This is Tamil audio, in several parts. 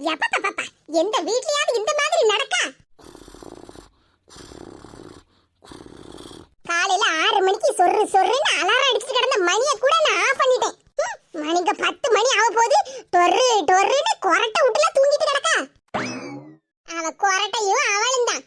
எப்பப்பப்பா எந்த வீட்லயாவது இந்த மாதிரி நடக்கா? காலையில ஆறு மணிக்கு சொரு சொர்ருன்னு அலாரம் அடிச்சுட்டு கிடந்த மணியை கூட நான் ஆஃப் பண்ணிட்டேன். மணிக்கு பத்து மணி ஆக போது டொர்ரு டொர்ருன்னு கொரட்டை விட்டுல தூங்கிட்டு கிடக்கா. அவ கொரட்டையும் அவளும் தான்.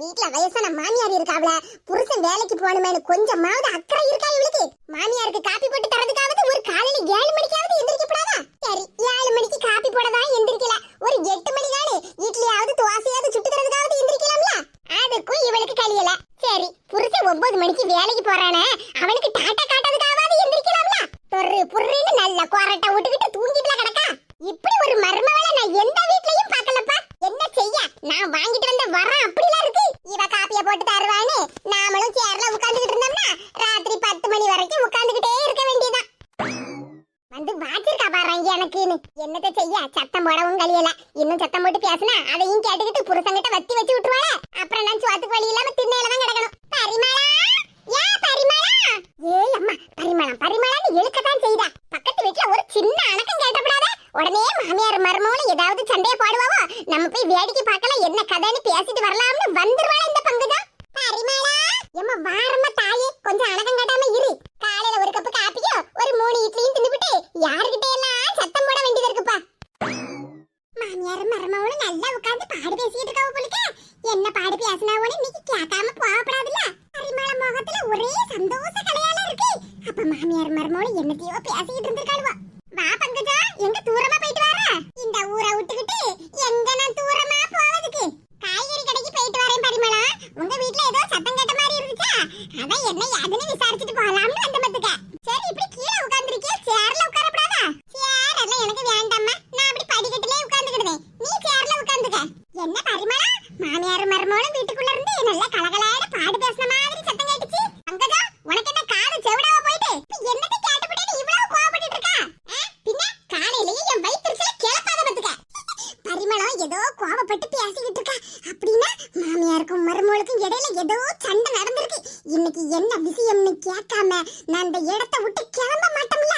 வீட்டுல வயசான மாமியார் இருக்காவல புருஷன் வேலைக்கு போகணுமேனு கொஞ்சமாவது அக்கறை இருக்கா இவளுக்கு? மாமியாருக்கு காப்பி போட்டு தரதுக்காவது ஒரு காலையில ஏழு மணி எந்திரிக்கப்படாதா சரி ஏழு மணிக்கு காப்பி போடதான் எந்திரிக்கல ஒரு எட்டு மணி தானே இட்லியாவது தோசையாவது சுட்டு தரதுக்காவது எந்திரிக்கலாம்ல அதுக்கும் இவளுக்கு கழியல சரி மணிக்கு வேலைக்கு போறானே அவனுக்கு டாட்டா காட்டதுக்காவது எந்திரிக்கலாம்ல? தொரு பொறுன்னு நல்ல கொரட்டை விட்டுக்கிட்டு தூங்கிட்டுல கிடக்கா. இப்படி ஒரு மருமவளை நான் எந்த வீட்லயும் பார்க்கலப்பா. என்ன செய்ய? நான் வாங்கிட்டு வந்த வரம் அப்படிலாம் இருக்கு. இவ காப்பிய போட்டு தருவான்னு நாமளும் சேர்ல உட்கார்ந்துகிட்டு இருந்தோம்னா ராத்திரி பத்து மணி வரைக்கும் உட்கார்ந்துகிட்டே இருக்க வேண்டியதான் வந்து வாச்சிருக்கா பாருங்க எனக்குன்னு. என்னத்த செய்ய? சத்தம் போடவும் கழியல இன்னும் சத்தம் போட்டு பேசினா அதையும் கேட்டுக்கிட்டு புருஷங்கிட்ட வத்தி வச்சு விட்டுருவாங்க அப்புறம் நான் சுவாத்துக்கு வழி இல்லாம திண்ணையில தான் கிடக்கணும். பரிமாளா! ஏய் அம்மா பரிமளம் பரிமளம்னு இழுக்கத்தான் செய்தா. பக்கத்து வீட்ல ஒரு சின்ன அணக்கம் கேட்டப்படாத? உடனே மாமியார் மருமகளும் ஏதாவது சண்டையை பாடுவாவோ? நம்ம போய் வேடிக்கை பார்க்கலாம் என்ன கதைன்னு பேசிட்டு வரலாம்னு வந்துருவாள் இந்த பங்குதான்? பரிமளா! எம்மா வாரம் மாமியார் மருமகளும் என்னத்தையோ பேசிட்டு இருந்திருக்காளுவா. வா பங்கஜா எங்க தூரமா போயிட்டு வர இந்த ஊரை விட்டுக்கிட்டு எங்க நான் தூரமா போவதுக்கு காய்கறி கடைக்கு போயிட்டு வரேன் பரிமளா உங்க வீட்ல ஏதோ சத்தம் கேட்ட மாதிரி இருந்துச்சா அதான் என்ன ஏதுன்னு விசாரிச்சுட்டு போலாம்னு வந்த பத்துக்க சரி இப்படி கீழே உட்கார்ந்திருக்கிய சேர்ல உட்காரப்படாதா சேர் எல்லாம் எனக்கு வேண்டாம்மா நான் அப்படி படிக்கட்டிலே உட்கார்ந்துக்கிடுவேன் நீ சேர்ல உட்கார்ந்துக்க என்ன பரிமளா மாமியார் மருமகளும் வீட்டுக்குள்ள இருந்து நல்லா கலகலாட பாடு பேசுன மாதிரி சத்தம் கேட்டுச்சு அங்கதா உனக்கு என்ன காது செவிடாவ போயிட்டு இப்ப என்னத்தை கேட்டுப்பட்டு நீ இவ்வளவு கோவப்பட்டுட்டு இருக்கா ஆ? பின்ன காலையிலேயே என் வயிற்றுல கிளப்பாத பத்துக்க பரிமளம் ஏதோ கோவப்பட்டு பேசிக்கிட்டு இருக்கா அப்படின்னா மாமியாருக்கும் மருமகளுக்கும் இடையில ஏதோ சண்டை நடந்திருக்கு இன்னைக்கு என்ன விஷயம்னு கேட்காம நான் இந்த இடத்த விட்டு கிளம்ப மாட்டோம்ல?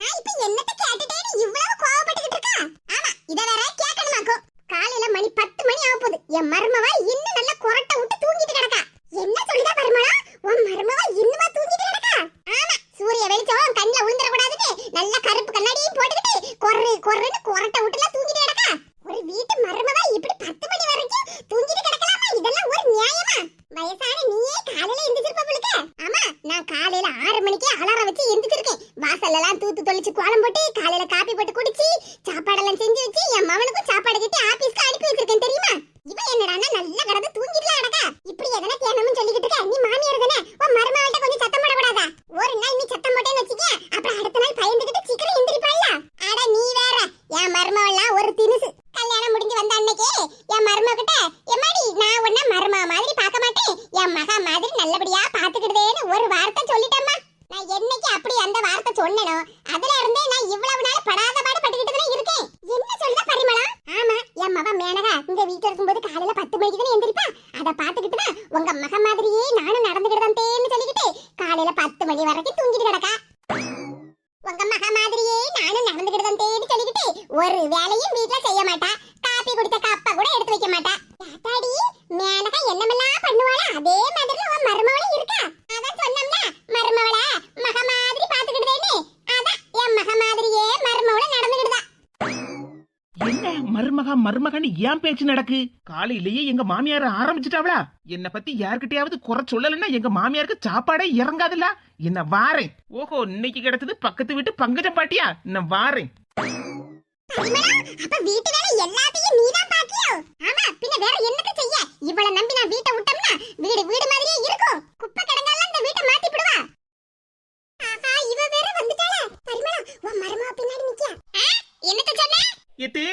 நான் இப்ப என்னத்த கேட்டுட்டேன்னு இவ்வளவு கோவப்பட்டுக்கிட்டு இருக்கா? ஆமா இத வேற கேட்கணுமாக்கும் காலையில மணி பத்து மணி ஆக போகுது. என் மருமவ இன்னும் நல்லா கொரட்டை விட்டு தூங்கிட்டு கிடக்கா. என்ன சொல்லுதா மருமளா? உன் மருமவ இன்னுமா தூங்கிட்டு கிடக்கா? ஆமா சூரிய வெளிச்சம் கண்ணில் விழுந்துடக்கூடாதுன்னு நல்ல கருப்பு கண்ணாடியும் போட்டுக்கிட்டு கொர்ரு கொர்ருன்னு கொரட்டை விட்டுல தூங்கிட்டு கிடக்கா ஒரு வீட்டு மருமவ இப்படி பத்து மணி வரைக்கும் தூங்கிட்டு கிடக்கலாமா இதெல்லாம் ஒரு நியாயமா வயசான நீயே காலையில எந்திரிச்சிருப்ப போலுக்க ஆமா நான் காலையில ஆறு மணிக்கே அலாரம் வச்சு எந்திரிச்சிருக்கேன் வாசல்ல எல்லாம் தூத்து தொளிச்சு கோலம் போட்டு காலையில காப்பி போட்டு குடிச்சு சாப்பாடெல்லாம் செஞ்சு வச்சு என் மவனுக்கும் சாப்பாடு கட்டி ஆபீஸ்க்கு அனுப்பி வச்சிருக்கேன் தெரியுமா இவன் என்னடான்னா நல்லா கடந்து தூங்கிட்டுல அடக்கா இப்படி எதனா தேனமும் சொல்லிக்கிட்டு இருக்க நீ மாமியார் தானே உன் மருமகள்கிட்ட கொஞ்சம் சத்தம் போடக்கூடாதா ஒரு நாள் நீ சத்தம் போட்டேன்னு வச்சுக்க அப்புறம் அடுத்த நாள் பயந்துகிட்டு சீக்கிரம் எந்திரிப்பாள்ல அட நீ வேற என் மருமகள்லாம் ஒரு தினுசு கல்யாணம் முடிஞ்சு வந்த அன்னைக்கே என் மருமகிட்ட எம்மாடி நான் உன்ன மருமக மாதிரி பார்க்க மாட்டேன் என் மகா மாதிரி நல்லபடியா பாத்துக்கிட்டதேன்னு ஒரு வார்த்தை சொல்லிட்டேம்மா நான் என்னைக்கு அப்படி அந்த வார்த்தை சொன்னனோ? அதுல இருந்தே நான் இவ்வளவு நாள் படாத பாடு பட்டுக்கிட்டு தான் இருக்கேன். என்ன சொல்லுதா பரிமளா? ஆமா என் மகன் மேனகா இந்த வீட்டுல இருக்கும்போது காலையில பத்து மணிக்கு தானே எந்திரிப்பா? அதை பாத்துக்கிட்டு தான் உங்க மக மாதிரியே நானும் நடந்துக்கிட்டேன்னு சொல்லிக்கிட்டு காலையில பத்து மணி வரைக்கும் தூங்கிட்டு கிடக்கா. உங்க மக மாதிரியே நானும் நடந்துக்கிட்டு தேடி சொல்லிக்கிட்டு ஒரு வேலையும் வீட்டுல செய்ய மாட்டா. காப்பி குடிச்ச கப்ப கூட எடுத்து வைக்க மாட்டா யாத்தாடி மேனகா என்னமெல்லாம் பண்ணுவாளா அதே மாதிரி உன் மருமவளும் இருக்கா அதான் சொன்னோம்ல மருமவள மக மாதிரி பாத்துக்கிட்டேன்னு அதான் என் மக மாதிரியே மருமவள நடந்துக்கிட்டுதா என்ன மருமகா மருமகன்னு ஏன் பேச்சு நடக்கு? காலையிலேயே எங்க மாமியார் ஆரம்பிச்சிட்டாவளா? என்ன பத்தி யார்கிட்டயாவது குறை சொல்லலன்னா எங்க மாமியாருக்கு சாப்பாடே இறங்காதுல்ல என்ன வாரேன். ஓஹோ இன்னைக்கு கிடைச்சது பக்கத்து வீட்டு பங்கஜ பாட்டியா? என்ன வாரேன். வீடு வீடு மாதிரியே இருக்கும். குப்பை கிடங்கால இந்த வீட்டை மாத்தி விடுவா. ஆஹா இவ வேற வந்துட்டாளே. பரிமளா உன் மருமக பின்னாடி நிக்க என்னத்த சொன்ன? எத்தே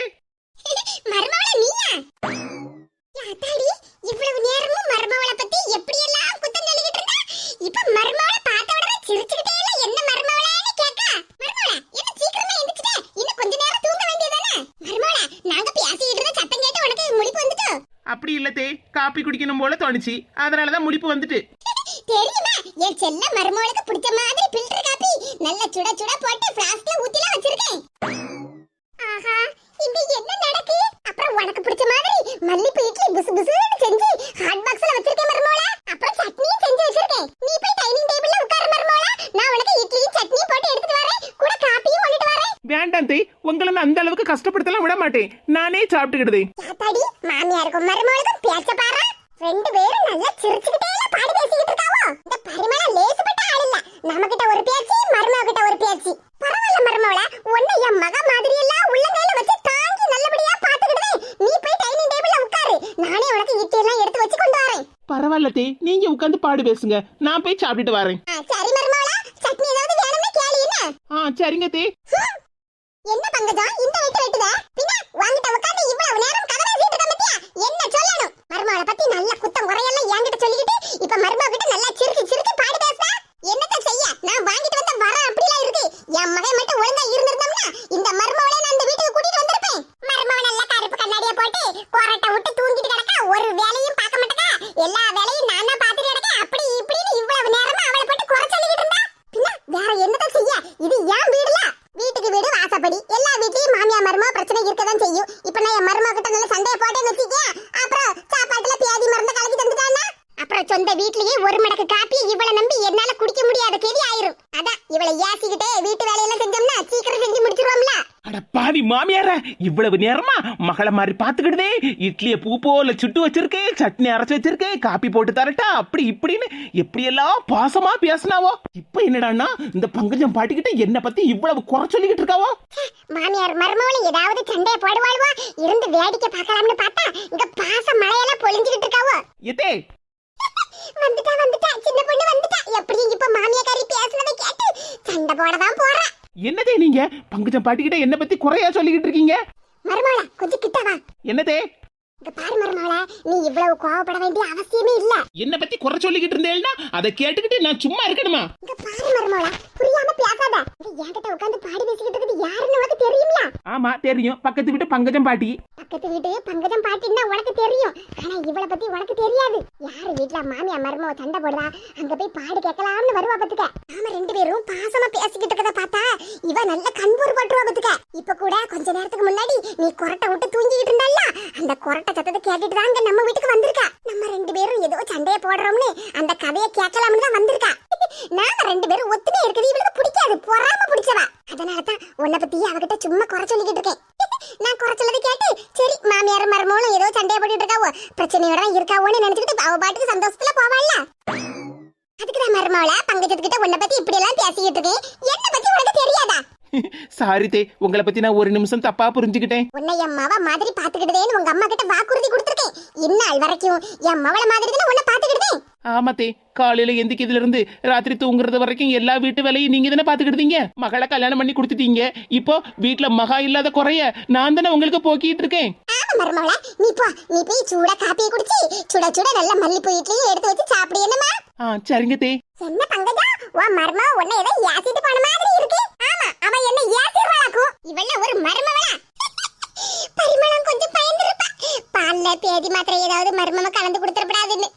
அப்படி இல்லத்தே காப்பி குடிக்கணும் போல தோணுச்சு. அதனாலதான் முடிப்பு வந்துட்டு. தெரியுமா? என் செல்ல மருமகளுக்கு பிடிச்ச மாதிரி ஃபில்டர் காப்பி நல்ல சுட சுட போட்டு ஃப்ளாஸ்க்ல ஊத்தில வச்சிருக்கேன். ஆஹா இங்க என்ன நடக்கு? அப்புறம் உனக்கு பிடிச்ச மாதிரி மல்லிப்பூ இட்லி புசு புசுன்னு செஞ்சு ஹாட் பாக்ஸ்ல வச்சிருக்கேன் மருமகளா அப்புறம் சட்னியும் செஞ்சு வச்சிருக்கேன். உங்களை அந்த அளவுக்கு கஷ்டப்படுத்தலாம் விட மாட்டேன். நானே சாப்பிட்டுக்கிடுதே. யாத்தாடி மாமியாருக்கும் மருமகளுக்கும் பேச்ச பாரு. ரெண்டு பேரும் நல்லா சிரிச்சுக்கிட்டே பாடி பேசிக்கிட்டு இருக்காவோ? இந்த பரிமள லேசுப்பட்ட ஆள் இல்ல. நம்மகிட்ட ஒரு பேச்சு மருமக கிட்ட ஒரு பேச்சு. பரவாயில்ல மருமவள உன்னை என் மக மாதிரி எல்லாம் உள்ளங்கையில வச்சு தாங்கி நல்லபடியா பாத்துக்கிடுவே நீ போய் டைனிங் டேபிள்ல உட்காரு. நானே உனக்கு இட்லி எல்லாம் எடுத்து வச்சு கொண்டு வரேன். பரவாயில்ல தே. நீங்க உட்காந்து பாடு பேசுங்க. நான் போய் சாப்பிட்டுட்டு வரேன். சரி மருமவள சட்னி ஏதாவது வேணும்னா கேளு என்ன? ஆ சரிங்க தே. என்ன பங்கஜம்? இந்த வெட்டு வெட்டுத? பின்ன வாங்கிட்ட உட்கார்ந்து இவ்வளவு நேரம் கதை பேசிட்டு இருக்க என்ன சொல்லணும்? மருமகளை பத்தி நல்ல குத்தம் குறையெல்லாம் என்கிட்ட சொல்லிக்கிட்டு இப்ப மருமக கிட்ட நல்லா சிரிச்சு சிரிச்சு பாடி பேசுற என்னத்த செய்ய நான் வாங்கிட்டு வந்த வர அப்படிலாம் இருக்கு என் மகன் மட்டும் ஒழுங்கா இருந்திருந்தோம்னா இந்த மருமகளை நான் இந்த வீட்டுக்கு கூட்டிட்டு வந்திருப்பேன் மருமக நல்லா கருப்பு கண்ணாடிய போட்டு கொரட்டை விட்டு தூங்கிட்டு கிடக்கா ஒரு வேலையும் பார்க்க மாட்டேக்கா எல்லா வேலையும் நான் தான் பார்த்துட்டு கிடக்கேன் அப்படி இப்படின்னு இவ்வளவு நேரமா அவளை போட்டு குறை சொல்லிக்கிட்டு இருந்தா பின்ன வேற என்னத்த செய்ய இது ஏன் வீடுல வீட்டுக்கு வீடு வாசப்படி எல்லா வீட்லயும் மாமியா மருமா பிரச்சனை இருக்கதான் செய்யும் இப்ப நான் என் மருமா கிட்ட நல்ல சண்டைய போட்டேன்னு வச்சுக்க அப்புறம் சாப்பாட்டுல பியாதி மருந்து கலக்கி தந்துட்டானா அப்புறம் சொந்த வீட்லயே ஒரு மடக்கு காப்பி இவளை நம்பி என்னால குடிக்க முடியாத கெதி ஆயிரும் அதான் இவளை ஏசிக்கிட்டே வீட்டு வேலையெல்லாம் செஞ்சோம்னா சீக்கிரம் செஞ்சு முடிச்சிருவோம்ல அட மாமியார இவ்வளவு நேரமா மகளை மாதிரி பாத்துக்கிடுதே இட்லிய பூ போல சுட்டு வச்சிருக்கேன் சட்னி அரைச்சு வச்சிருக்கேன் காப்பி போட்டு தரட்டா அப்படி இப்படின்னு எப்படியெல்லாம் பாசமா பேசினாவோ. இப்ப என்னடான்னா இந்த பங்கஜம் பாட்டிக்கிட்ட என்ன பத்தி இவ்வளவு குறை சொல்லிக்கிட்டு இருக்காவோ? மாமியார் மருமகளும் ஏதாவது சண்டைய போடுவாளுவோ? இருந்து வேடிக்கை பார்க்கலாம்னு பார்த்தா இங்க பாச மழையெல்லாம் பொழிஞ்சுக்கிட்டு இருக்காவோ? எதே வந்துட்டா வந்துட்டா சின்ன பொண்ணு வந்துட்டா. எப்படியும் இப்ப மாமியாக்காரி பேசுனதை கேட்டு சண்டை போடதான் போறா. என்னதே நீங்க? பங்கஜம் பாட்டிக்கிட்ட என்ன பத்தி குறையா சொல்லிக்கிட்டு இருக்கீங்க? என்னதே? பாரு மருமகளா நீ இவ்வளவு கோவப்பட வேண்டிய அவசியமே இல்ல. என்ன பத்தி குறை சொல்லிக்கிட்டு இருந்தேன்னா அதை கேட்டுக்கிட்டு நான் சும்மா இருக்கணுமா? இங்க பாரு மருமகளா புரியாம பேசாத. என்கிட்ட உட்கார்ந்து பாடி பேசிக்கிட்டு இருக்குது யாருன்னு உனக்கு தெரியுங்களா ஆமா தெரியும். பக்கத்து வீட்டு பங்கஜம் பாட்டி. பக்கத்து வீட்டு பங்கஜம் பாட்டின்னா உனக்கு தெரியும். ஆனா இவளை பத்தி உனக்கு தெரியாது. யாரு வீட்ல மாமியா மருமவ சண்டை போடுறா அங்க போய் பாடு கேட்கலாம்னு வருவா பத்துக்க. நாம ரெண்டு பேரும் பாசமா பேசிக்கிட்டு இருக்கத பார்த்தா இவ நல்ல கண்பூர் பட்டுருவா பத்துக்க. இப்ப கூட கொஞ்ச நேரத்துக்கு முன்னாடி நீ கொரட்டை விட்டு தூங்கிட்டு இருந்தால அந்த கொரட்டை சத்தத்தை கேட்டுட்டு தான் நம்ம வீட்டுக்கு வந்திருக்கா. நம்ம ரெண்டு பேரும் ஏதோ சண்டையை போடுறோம்னு அந்த கதையை கேட்கலாம்னு தான் வந்திருக்கா. நாம ரெண்டு பேரும் ஒத்துமே இருக்குது இவளுக்கு பிடிக்காது பொறாம பிடிச்சவா. அதனால தான் உன்னை பத்தி அவகிட்ட சும்மா குறை சொல்லிக்கிட்டு இருக்கேன். நான் குறை சொல்லதை கேட்டு சரி மாமியார் மருமகளும் ஏதோ சண்டையை போட்டுட்டு இருக்காவோ பிரச்சனையோட இருக்காவோன்னு நினைச்சுக்கிட்டு அவ பாட்டுக்கு சந்தோஷத்துல போவாள்ல. அதுக்கு தான் மருமகளா பங்கஜத்துக்கிட்ட உன்னை பத்தி இப்படி எல்லாம் பேசிக்கிட்டு இருக்கேன் என்ன பத்தி உனக்கு தெரியாதா சாரி தே உங்களை பத்தி நான் ஒரு நிமிஷம் தப்பா புரிஞ்சுக்கிட்டேன். உன்னை என் மவ மாதிரி பாத்துக்கிட்டதேன்னு உங்க அம்மா கிட்ட வாக்குறுதி கொடுத்துருக்கேன். இந்நாள் வரைக்கும் என் மவள மாதிரி தானே உன்னை பாத்துக்கிட்டேன் ஆமாத்தே காலையில எந்திக்கிறதுல இருந்து ராத்திரி தூங்குறது வரைக்கும் எல்லா வீட்டு வேலையும் நீங்க தானே பாத்துக்கிட்டீங்க மகளை கல்யாணம் பண்ணி கொடுத்துட்டீங்க. இப்போ வீட்டுல மகா இல்லாத குறைய நான் தானே உங்களுக்கு போக்கிட்டு இருக்கேன். ஆமா மருமகள நீ போ நீ போய் சூடா காப்பியை குடிச்சு சுட சுட நல்ல மல்லிப்பூ இட்லியும் எடுத்து வச்சு சாப்பிடு என்னமா ஆ சரிங்க தே. என்ன பங்கஜா உன் மர்மா உன்னை ஏதோ ஏசிட்டு போன மாதிரி இருக்கு. ஆமா அவ என்ன ஏசிடுவாளாக்கும் இவள ஒரு மர்மவளா. பரிமளம் கொஞ்சம் பயந்துருப்பா. பால்ல பேதி மாத்திரை ஏதாவது மர்மம கலந்து கொடுத்துடப்படாதுன்னு.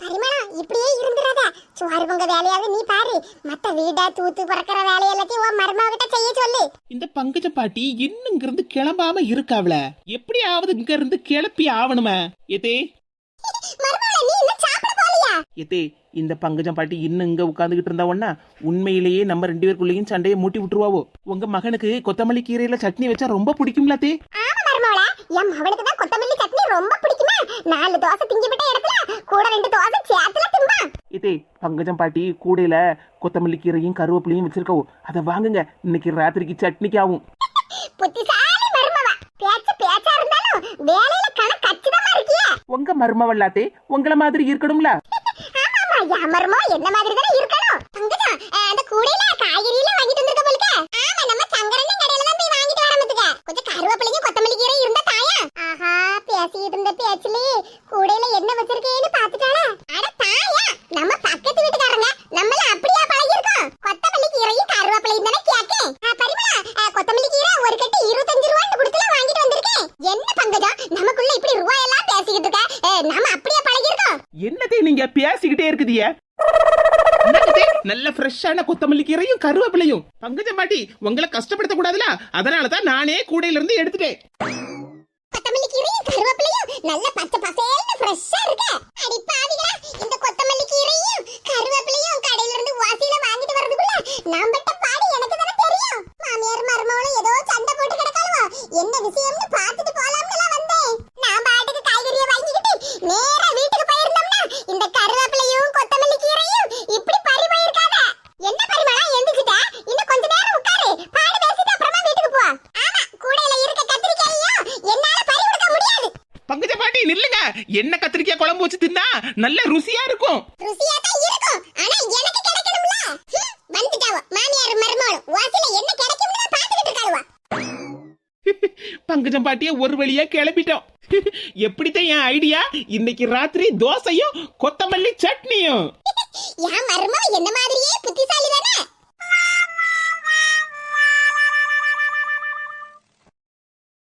பரிமளம் இப்படியே இருந்துடாத. சோறு பொங்க வேலையாவது நீ பாரு. மத்த வீடா தூத்து பறக்கிற வேலை எல்லாத்தையும் உன் மர்மவ கிட்ட செய்ய சொல்லு. இந்த பங்கஜ பாட்டி இன்னும் இங்க இருந்து கிளம்பாம இருக்காவல எப்படியாவது இங்க இருந்து கிளப்பி ஆவணுமே. எதே போலியா எதே இந்த பங்கஜம் பாட்டி இன்னும் இங்க உட்காந்துக்கிட்டு இருந்தா ஒன்னா உண்மையிலேயே நம்ம ரெண்டு பேருக்குள்ளேயும் சண்டையை மூட்டி விட்டுருவாவோ? உங்க மகனுக்கு கொத்தமல்லி கீரையில சட்னி வச்சா ரொம்ப பிடிக்கும்ல தே என் மவளுக்கு தான் கொத்தமல்லி சட்னி ரொம்ப பிடிக்குமா? நாலு தோசை திங்கி விட்ட இடத்துல கூட ரெண்டு தோசை சேர்த்துல திம்பா. இதே பங்கஜம் பாட்டி கூடையில கொத்தமல்லி கீரையும் கருவேப்பிலையும் வச்சிருக்கவோ அதை வாங்குங்க. இன்னைக்கு ராத்திரிக்கு சட்னிக்கு ஆகும் புத்திசாலி மருமவ பேச்சு பேச்சா இருந்தாலும் வேலையில கணக்கு கச்சிதமா இருக்கியே. உங்க மருமவல்லாத்தே உங்கள மாதிரி இருக்கணும்ல. அமருமோ? என்ன மாதிரி தானே இருக்கணும்? பங்கஜா அந்த கூடையில காய்கறி வச்சிருதிய நல்ல ஃப்ரெஷ்ஷான கொத்தமல்லி கீரையும் கருவேப்பிலையும். பங்கஜ பாட்டி உங்களை கஷ்டப்படுத்த கூடாதுல அதனால தான் நானே கூடையில இருந்து எடுத்துட்டேன். கொத்தமல்லி கீரையும் கருவேப்பிலையும் நல்ல பச்சை பசேல்னு ஃப்ரெஷ்ஷா இருக்கு. அடி பாவிகளா இந்த கொத்தமல்லி கீரையும் கருவேப்பிலையும் கடையில இருந்து வாசியில வாங்கிட்டு வரதுக்குள்ள நான் பட்ட எனக்கு தான தெரியும். மாமியார் மருமகளும் ஏதோ சண்டை போட்டு கிடக்காளுவோ. என்ன விஷயம்னு எண்ணெய் கத்திரிக்காய் குழம்பு வச்சு தின்னா? நல்ல ருசியா இருக்கும். ருசியா தான் இருக்கும். ஆனா எனக்கு கிடைக்கணும்ல. வந்துட்டாவோ. மாமியார் மருமகளும் வாசல என்ன கிடைக்கும்னு பாத்துக்கிட்டு இருக்காளுவா. பங்கஜம் பாட்டிய ஒரு வழியா கிளப்பிட்டோம் எப்படித்தான் என் ஐடியா இன்னைக்கு ராத்திரி தோசையும் கொத்தமல்லி சட்னியும். என் மருமக என்ன மாதிரியே புத்திசாலி தானே